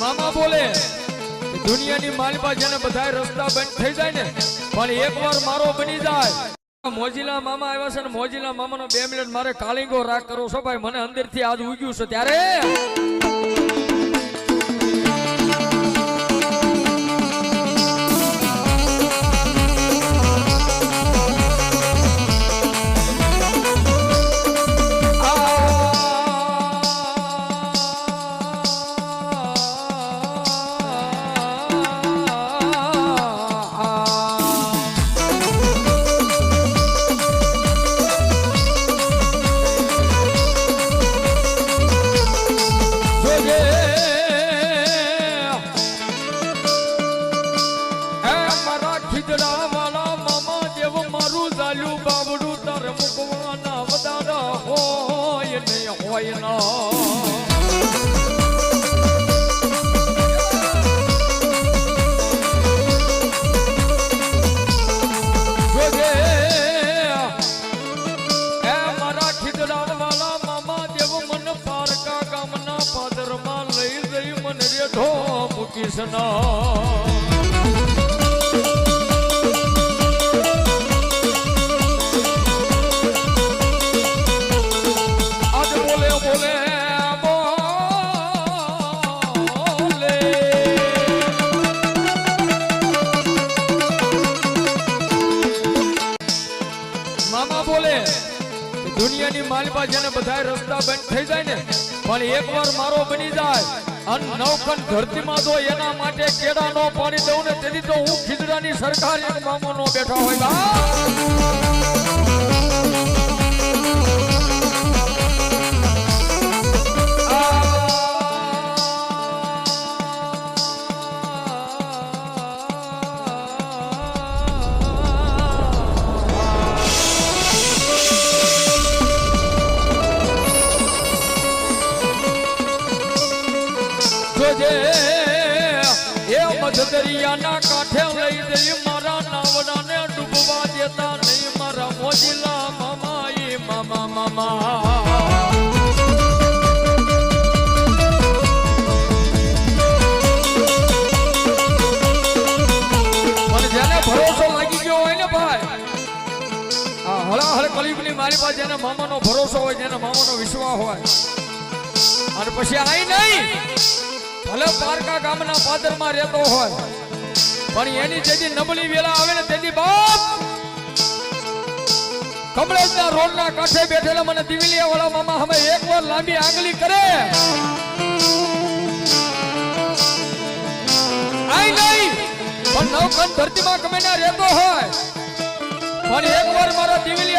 મામા બોલે, દુનિયાની માલપા જેને બધાય રસ્તા બંધ થઈ જાય ને, પણ એકવાર મારો બની જાય. મોજીલા મામા આવ્યા છે ને, મોજીલા મામાનો બે મિનિટ મારે કાલિંગો રાગ કરો છો ભાઈ, મને અંદરથી આજ ઉગ્યું છે. ત્યારે ખીજડા વાળા મામા જેવ મારું ઝાલ્યું બાવડું તાર મૂકવાના વધારા હોય ને હોય ના. જોજે દુનિયાની માલિપા જેને બધાય રસ્તા બંધ થઈ જાય ને, પણ એકવાર મારો બની જાય, અને નવખંડ ધરતીમાં તો એના માટે કેડા નો પાણી દઉં ને, તેથી તો હું ખીજડાની સરકાર મામો નો બેઠા હોય. જોજે એ મધદરિયાના કાંઠે લઈ જઈ મારા નાવડાને ડૂબવા દેતા નહીં. મારા મોજીલા મામા એ મામા મામા હળાહળ કલીબની મારી પાસે જેને મામાનો ભરોસો હોય, જેને મામાનો વિશ્વાસ હોય. અને પછી આઈ નહીં. ભલે પારકા ગામના પાદરમાં રહેતો હોય, પણ એની જેથી નબળી વેલા આવે ને તેથી બાપ કમળેજના રોડના કાંઠે બેઠેલા મને દિવિલિયા વાળા મામા હવે એકવાર લાંબી આંગળી કરે. આઈ નહીં, પણ નવખંડ ધરતીમાં ગમે ના રહેતો હોય, પણ એકવાર મારા દિવિલિયા